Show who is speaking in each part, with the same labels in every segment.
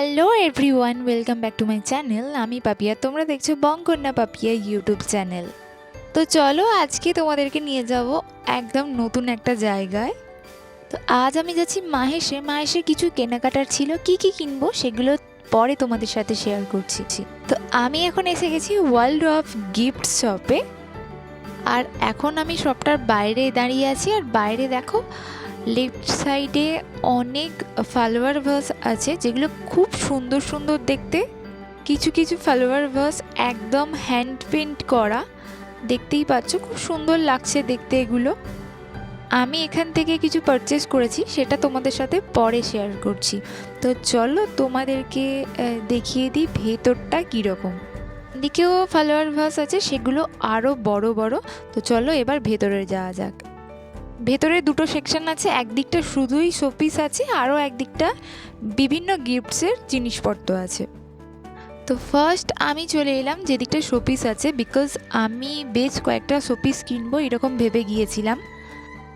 Speaker 1: Hello everyone welcome back to my channel আমি পাপিয়া, তোমরা দেখছ বঙ্কন্যা পাপিয়া ইউটিউব চ্যানেল তো চলো আজকে তোমাদেরকে নিয়ে যাব একদম নতুন একটা জায়গায়। তো আজ আমি যাচ্ছি মাহেশে। মাহেশে কিছু কেনাকাটার ছিল। কি কি কিনবো সেগুলো পরে তোমাদের সাথে শেয়ার করছি। তো আমি এখন এসে গেছি ওয়ার্ল্ড অফ গিফট শপে আর এখন আমি শপটার বাইরে দাঁড়িয়ে আছি। আর বাইরে দেখো লেফট সাইডে অনেক ফলোয়ার ভাস আছে, যেগুলো খুব সুন্দর সুন্দর দেখতে। কিছু কিছু ফলোয়ার ভাস একদম হ্যান্ড পেন্ট করা। দেখতেই পাচ্ছ, খুব সুন্দর লাগছে দেখতে এগুলো। আমি এখান থেকে কিছু পারচেস করেছি, সেটা তোমাদের সাথে পরে শেয়ার করছি। তো চলো তোমাদেরকে দেখিয়ে দিই ভেতরটা কীরকম। দিকেও ফলোয়ার ভাস আছে, সেগুলো আরও বড় বড়। তো চলো এবার ভেতরে যাওয়া যাক। ভেতরে দুটো সেকশন আছে, একদিকটা শুধুই শোপিস আছে, আরও একদিকটা বিভিন্ন গিফটসের জিনিসপত্র আছে। তো ফার্স্ট আমি চলে এলাম যেদিকটা শোপিস আছে বিকজ আমি বেশ কয়েকটা শোপিস কিনবো এরকম ভেবে গিয়েছিলাম।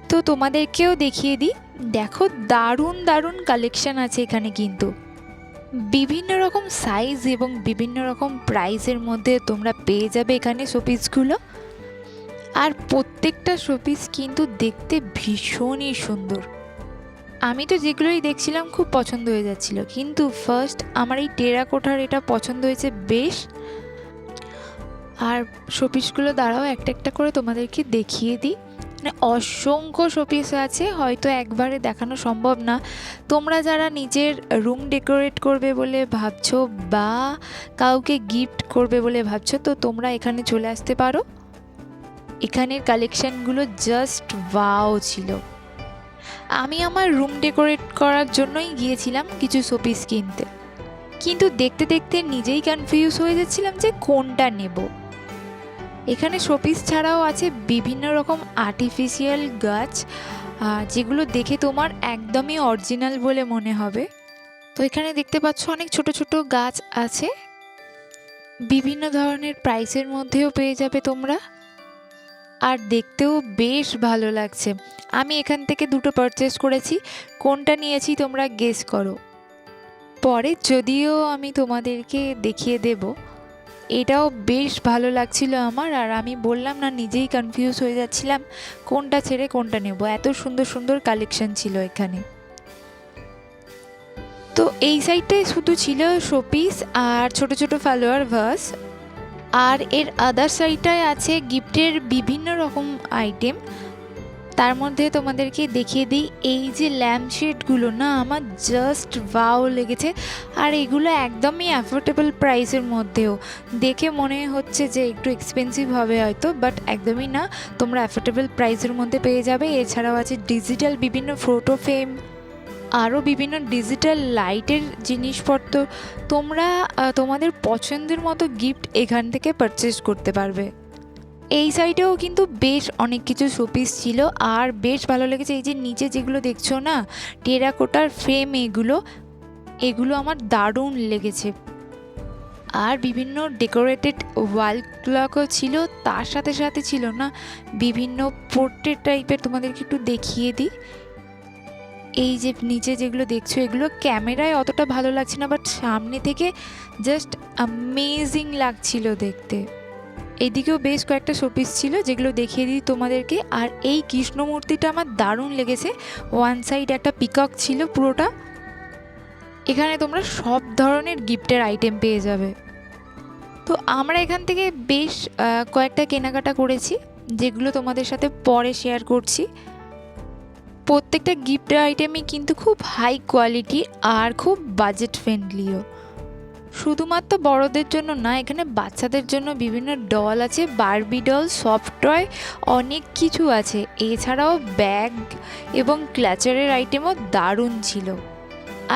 Speaker 1: তো তোমাদেরকেও দেখিয়ে দিই, দেখো দারুণ দারুণ কালেকশন আছে এখানে কিন্তু। বিভিন্ন রকম সাইজ এবং বিভিন্ন রকম প্রাইসের মধ্যে তোমরা পেয়ে যাবে এখানে শোপিসগুলো। আর প্রত্যেকটা শোপিস কিন্তু দেখতে ভীষণই সুন্দর। আমি তো যেগুলোই দেখছিলাম খুব পছন্দ হয়ে যাচ্ছিল, কিন্তু ফার্স্ট আমার এই টেরাকোটার এটা পছন্দ হয়েছে বেশ। আর শোপিসগুলো দ্বারাও একটা একটা করে তোমাদেরকে দেখিয়ে দিই। মানে অসংখ্য শোপিস আছে, হয়তো একবারে দেখানো সম্ভব না। তোমরা যারা নিজের রুম ডেকোরেট করবে বলে ভাবছ বা কাউকে গিফট করবে বলে ভাবছ, তো তোমরা এখানে চলে আসতে পারো। এখানের কালেকশানগুলো জাস্ট ওয়াও ছিল। আমি আমার রুম ডেকোরেট করার জন্যই গিয়েছিলাম কিছু শোপিস কিনতে। কিন্তু দেখতে দেখতে নিজেই কনফিউজ হয়ে যাচ্ছিলাম যে কোনটা নেব। এখানে শোপিস ছাড়াও আছে বিভিন্ন রকম আর্টিফিশিয়াল গাছ যেগুলো দেখে তোমার একদমই অরিজিনাল বলে মনে হবে। তো এখানে দেখতে পাচ্ছ অনেক ছোট ছোট গাছ আছে। বিভিন্ন ধরনের প্রাইসের মধ্যেও পেয়ে যাবে তোমরা। আর দেখতেও বেশ ভালো লাগছে। আমি এখান থেকে দুটো পারচেস করেছি। কোনটা নিয়েছি তোমরা গেস করো। পরে যদিও আমি তোমাদেরকে দেখিয়ে দেব, এটাও বেশ ভালো লাগছিল আমার। আর আমি বললাম না, নিজেই কনফিউজ হয়ে যাচ্ছিলাম, কোনটা ছেড়ে কোনটা নেব। এত সুন্দর সুন্দর কালেকশন ছিল এখানে। তো এই সাইডটায় শুধু ছিল শোপিস আর ছোট ছোট ফলোয়ার ভাস আর এর আদার সাইডটায় আছে গিফটের বিভিন্ন রকম আইটেম তার মধ্যে তোমাদেরকে দেখিয়ে দিই, এই যে ল্যাম্প শেডগুলো না, আমার জাস্ট ভাও লেগেছে। আর এগুলো একদমই অ্যাফোর্ডেবল প্রাইসের মধ্যেও। দেখে মনে হচ্ছে যে একটু এক্সপেন্সিভ হবে হয়তো বাট একদমই না। তোমরা অ্যাফোর্ডেবল প্রাইসের মধ্যে পেয়ে যাবে। এছাড়াও আছে ডিজিটাল বিভিন্ন ফটো ফ্রেম আরও বিভিন্ন ডিজিটাল লাইটের জিনিসপত্র তোমরা তোমাদের পছন্দের মতো গিফট এখান থেকে পারচেস করতে পারবে। এই সাইডেও কিন্তু বেশ অনেক কিছু শোপিস ছিল। আর বেশ ভালো লেগেছে এই যে নিচে যেগুলো দেখছ না টেরাকোটার ফ্রেম এগুলো এগুলো আমার দারুণ লেগেছে। আর বিভিন্ন ডেকোরেটেড ওয়াল ক্লকও ছিল, তার সাথে সাথে ছিল না, বিভিন্ন পোর্ট্রেট টাইপের তোমাদেরকে একটু দেখিয়ে দিই। এই যে নিচে যেগুলো দেখছ, এগুলো ক্যামেরায় অতটা ভালো লাগছে না বাট সামনে থেকে জাস্ট অ্যামেজিং লাগছিল দেখতে। এদিকেও বেশ কয়েকটা শোপিস ছিল যেগুলো দেখিয়ে দিই তোমাদেরকে। আর এই কৃষ্ণ মূর্তিটা আমার দারুণ লেগেছে। ওয়ান সাইড একটা পিকক ছিল পুরোটা। এখানে তোমরা সব ধরনের গিফটের আইটেম পেয়ে যাবে। তো আমরা এখান থেকে বেশ কয়েকটা কেনাকাটা করেছি, যেগুলো তোমাদের সাথে পরে শেয়ার করছি। প্রত্যেকটা গিফটের আইটেমই কিন্তু খুব হাই কোয়ালিটি আর খুব বাজেট ফ্রেন্ডলিও শুধুমাত্র বড়দের জন্য না, এখানে বাচ্চাদের জন্য বিভিন্ন ডল আছে বার্বি ডল সফট টয় অনেক কিছু আছে। এছাড়াও ব্যাগ এবং ক্লাচারের আইটেমও দারুণ ছিল।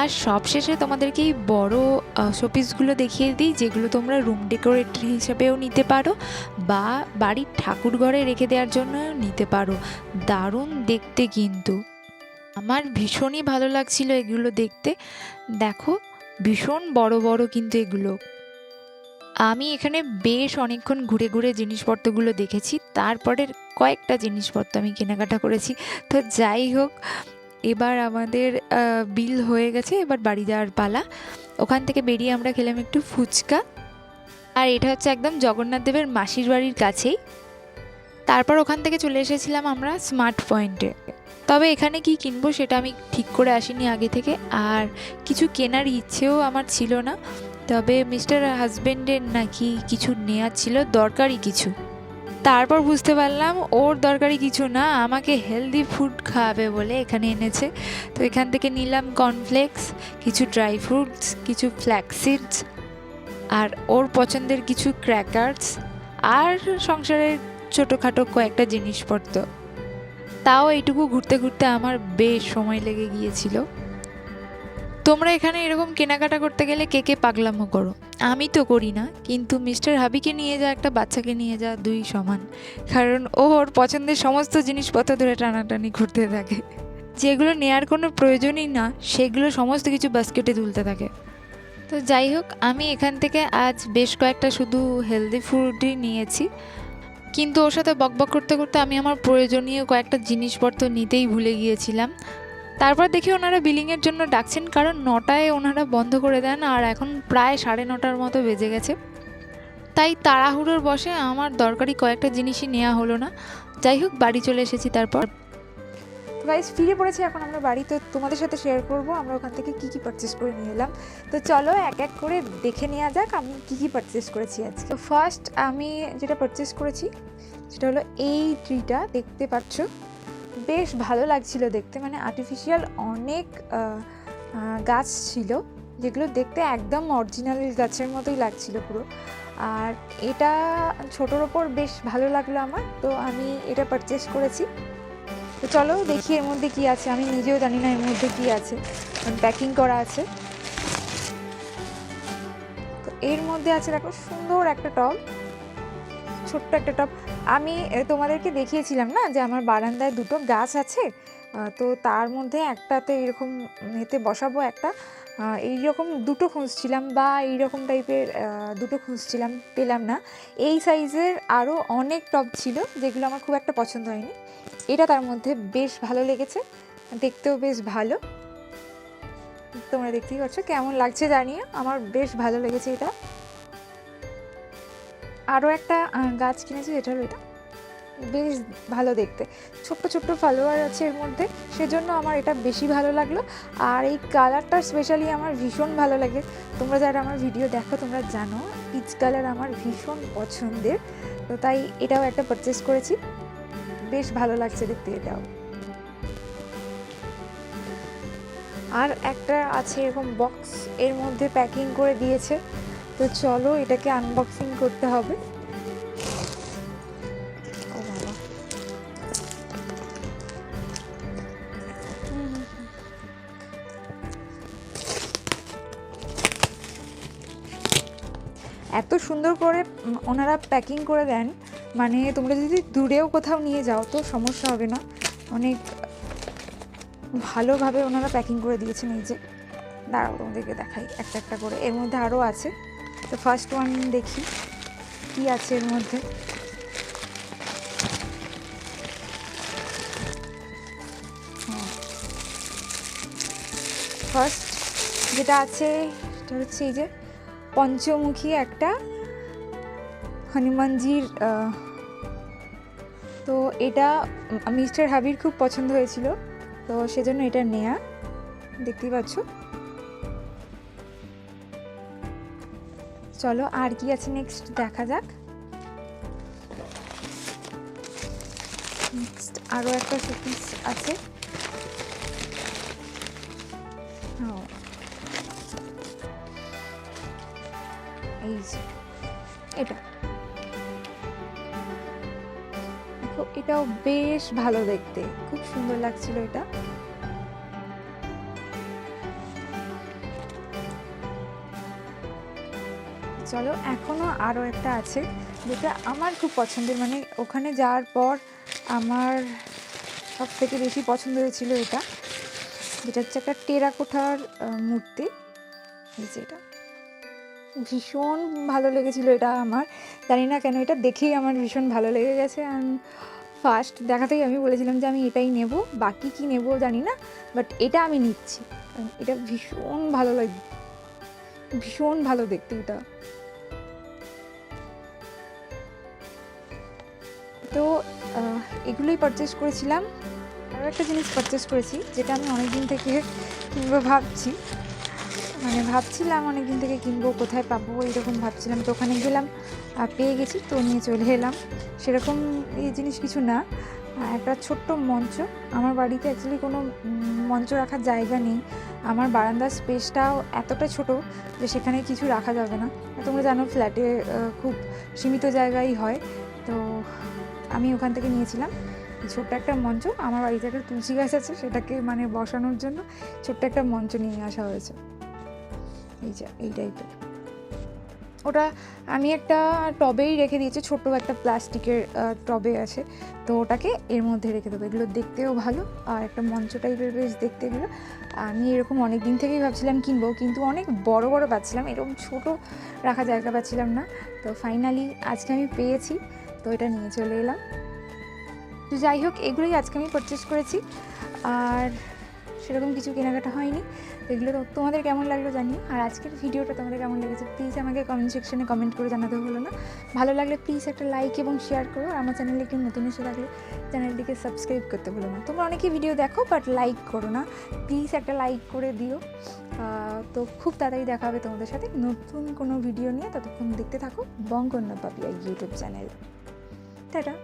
Speaker 1: আর সবশেষে তোমাদেরকে এই বড় শোপিসগুলো দেখিয়ে দিই, যেগুলো তোমরা রুম ডেকোরেট হিসেবেও নিতে পারো বা বাড়ির ঠাকুর ঘরে রেখে দেওয়ার জন্য নিতে পারো। দারুণ দেখতে কিন্তু। আমার ভীষণই ভালো লাগছিল এগুলো দেখতে। দেখো, ভীষণ বড় বড় কিন্তু এগুলো। আমি এখানে বেশ অনেকক্ষণ ঘুরে ঘুরে জিনিসপত্রগুলো দেখেছি। তারপরের কয়েকটা জিনিসপত্র আমি কেনাকাটা করেছি। তো যাই হোক এবার আমাদের বিল হয়ে গেছে, এবার বাড়ি যাওয়ার পালা। ওখান থেকে বেরিয়ে আমরা খেলাম একটু ফুচকা। আর এটা হচ্ছে একদম জগন্নাথ দেবের মাসির বাড়ির কাছেই। তারপর ওখান থেকে চলে এসেছিলাম আমরা স্মার্ট পয়েন্টে। তবে এখানে কি কিনবো সেটা আমি ঠিক করে আসিনি আগে থেকে। আর কিছু কেনার ইচ্ছেও আমার ছিল না। তবে মিস্টার হাজবেন্ডের নাকি কিছু নেওয়ার ছিল দরকারি কিছু। তারপর বুঝতে পারলাম ওর দরকারি কিছু না, আমাকে হেলদি ফুড খাওয়াবে বলে এখানে এনেছে। তো এখান থেকে নিলাম কর্নফ্লেক্স কিছু ড্রাই ফ্রুটস কিছু ফ্ল্যাক্সিডস আর ওর পছন্দের কিছু ক্র্যাকার্স আর সংসারের ছোটোখাটো কয়েকটা জিনিসপত্র। তাও এইটুকু ঘুরতে ঘুরতে আমার বেশ সময় লেগে গিয়েছিল। তোমরা এখানে এরকম কেনাকাটা করতে গেলে কে কে পাগলামো করো? আমি তো করি না, কিন্তু মিস্টার হাবিকে নিয়ে যা, একটা বাচ্চাকে নিয়ে যা, দুই সমান। কারণ ও ওর পছন্দের সমস্ত জিনিসপত্র ধরে টানাটানি করতে থাকে। যেগুলো নেয়ার কোনো প্রয়োজনই না, সেগুলো সমস্ত কিছু বাস্কেটে তুলতে থাকে। তো যাই হোক, আমি এখান থেকে আজ বেশ কয়েকটা শুধু হেলদি ফুডই নিয়েছি। কিন্তু ওর সাথে বকবক করতে করতে আমি আমার প্রয়োজনীয় কয়েকটা জিনিসপত্র নিতেই ভুলে গিয়েছিলাম। তারপর দেখি ওনারা বিলিংয়ের জন্য ডাকছেন, কারণ নটায় ওনারা বন্ধ করে দেন, আর এখন প্রায় সাড়ে নটার মতো বেজে গেছে। তাই তাড়াহুড়োর বসে আমার দরকারি কয়েকটা জিনিসই নেওয়া হলো না। যাই হোক, বাড়ি চলে এসেছি তারপর।
Speaker 2: গাইস ফিরে পড়েছি, এখন আমরা বাড়ি। তো তোমাদের সাথে শেয়ার করব, আমরা ওখান থেকে কি কি পারচেস করে নিয়ে এলাম। তো চলো এক এক করে দেখে নেওয়া যাক, আমি কি কি পারচেস করেছি আজকে। তো ফার্স্ট আমি যেটা পারচেস করেছি, সেটা হলো এই ট্রিটা দেখতে পাচ্ছ। বেশ ভালো লাগছিল দেখতে। মানে আর্টিফিশিয়াল অনেক গাছ ছিল, যেগুলো দেখতে একদম অরিজিনাল গাছের মতোই লাগছিল পুরো। আর এটা ছোটোর ওপর বেশ ভালো লাগল আমার, তো আমি এটা পারচেস করেছি। তো চলো দেখি এর মধ্যে কি আছে, আমি নিজেও জানি না এর মধ্যে কি আছে। প্যাকিং করা আছে। তো এর মধ্যে আছে দেখো সুন্দর একটা টব, ছোট্ট একটা টব। আমি তোমাদেরকে দেখিয়েছিলাম না যে আমার বারান্দায় দুটো গাছ আছে? তো তার মধ্যে একটাতে এরকম এতে বসাবো একটা। এই রকম দুটো খুঁজছিলাম বা এই রকম টাইপের দুটো খুঁজছিলাম, পেলাম না। এই সাইজের আরও অনেক টব ছিল যেগুলো আমার খুব একটা পছন্দ হয়নি। এটা তার মধ্যে বেশ ভালো লেগেছে, দেখতেও বেশ ভালো। তোমরা দেখতেই পাচ্ছ, কেমন লাগছে জানিও, আমার বেশ ভালো লেগেছে এটা। আরও একটা গাছ কিনেছি, যেটা হলো এটা। বেশ ভালো দেখতে। ছোট্ট ছোট্ট ফলোয়ার আছে এর মধ্যে, সেজন্য আমার এটা বেশি ভালো লাগল। আর এই কালারটা স্পেশালি আমার ভীষণ ভালো লাগে। তোমরা যারা আমার ভিডিও দেখো, তোমরা জানো পিচ কালার আমার ভীষণ পছন্দের। তো তাই এটাও একটা পারচেস করেছি। বেশ ভালো লাগছে দেখতে এটাও। আর একটা আছে এরকম বক্স এর মধ্যে প্যাকিং করে দিয়েছে। তো চলো, এটাকে আনবক্সিং করতে হবে। এত সুন্দর করে ওনারা প্যাকিং করে দেন মানে তোমরা যদি দূরেও কোথাও নিয়ে যাও তো সমস্যা হবে না। অনেক ভালোভাবে ওনারা প্যাকিং করে দিয়েছেন এই যে। দাঁড়াও তোমাদেরকে দেখাই, একটা একটা করে। এর মধ্যে আরও আছে। তো ফার্স্ট ওয়ান দেখি, কি আছে এর মধ্যে? ফার্স্ট যেটা আছে, সেটা হচ্ছে এই যে পঞ্চমুখী একটা হনুমানজির তো এটা মিস্টার হাবির খুব পছন্দ হয়েছিল, তো সেজন্য এটা নেয়া। দেখতেই পাচ্ছ? চলো আর কি আছে নেক্সট দেখা যাক। নেক্সট আরও একটা শোপিস আছে। এই যে, এটা। এটাও বেশ ভালো দেখতে। খুব সুন্দর লাগছিল এটা। চলো এখনও আরও একটা আছে যেটা আমার খুব পছন্দের। মানে ওখানে যাওয়ার পর আমার সব থেকে বেশি পছন্দ হয়েছিল এটা। যেটা হচ্ছে একটা টেরাকোঠার মূর্তি। এই যে এটা। ভীষণ ভালো লেগেছিল এটা আমার। জানি না কেন, এটা দেখেই আমার ভীষণ ভালো লেগে গেছে। অ্যান্ড ফার্স্ট দেখাতেই আমি বলেছিলাম যে আমি এটাই নেব। বাকি কি নেব জানি না বাট এটা আমি নিচ্ছি। এটা ভীষণ ভালো লাগে, ভীষণ ভালো দেখতে এটা। তো এগুলোই পারচেস করেছিলাম। আরও একটা জিনিস পারচেস করেছি, যেটা আমি অনেক দিন থেকে কিনবো ভাবছি। মানে ভাবছিলাম অনেক দিন থেকে কিনবো, কোথায় পাবো এরকম ভাবছিলাম। তো ওখানে গেলাম পেয়ে গেছি, তো নিয়ে চলে এলাম। সেরকম এই জিনিস কিছু না। একটা ছোট্ট মঞ্চ। আমার বাড়িতে অ্যাকচুয়ালি কোনো মঞ্চ রাখার জায়গা নেই। আমার বারান্দার স্পেসটাও এতটা ছোট যে সেখানে কিছু রাখা যাবে না। তোমরা জানো ফ্ল্যাটে খুব সীমিত জায়গাই হয়। তো আমি ওখান থেকে নিয়েছিলাম। ছোট্ট একটা মঞ্চ। আমার বাড়িতে একটা তুলসী গাছ আছে, সেটাকে মানে বসানোর জন্য ছোট্ট একটা মঞ্চ নিয়ে আসা হয়েছে। এই যে, এই টাইপের ওটা আমি একটা টবেই রেখে দিয়েছি, ছোট্ট একটা প্লাস্টিকের টবে আছে। তো ওটাকে এর মধ্যে রেখে দেবো। এগুলো দেখতেও ভালো আর একটা মঞ্চ টাইপের বেশ দেখতে এগুলো। আমি এরকম অনেক দিন থেকেই ভাবছিলাম কিনবো, কিন্তু অনেক বড় বড় পাচ্ছিলাম। এরকম ছোট রাখা জায়গা পাচ্ছিলাম না। তো ফাইনালি আজকে আমি পেয়েছি। তো এটা নিয়ে চলে এলাম। তো যাই হোক, এগুলোই আজকে আমি পারচেস করেছি। আর সেরকম কিছু কেনাকাটা হয়নি। তো এগুলো তো তোমাদের কেমন লাগল জানিও। আর আজকের ভিডিওটা তোমাদের কেমন লেগেছে প্লিজ আমাকে কমেন্ট সেকশনে কমেন্ট করে জানাতে হলো না। ভালো লাগলে প্লিজ একটা লাইক এবং শেয়ার করো। আমার চ্যানেলে কেউ নতুন এসে থাকলে চ্যানেলটিকে সাবস্ক্রাইব করতে ভুলো না। তোমরা অনেকেই ভিডিও দেখো বাট লাইক করো না। প্লিজ একটা লাইক করে দিও। তো খুব তাড়াতাড়ি দেখা হবে তোমাদের সাথে। নতুন কোনো ভিডিও নিয়ে ততক্ষণ দেখতে থাকো। বঙ্গন্য পাপিয়া ইউটিউব চ্যানেল টাটা।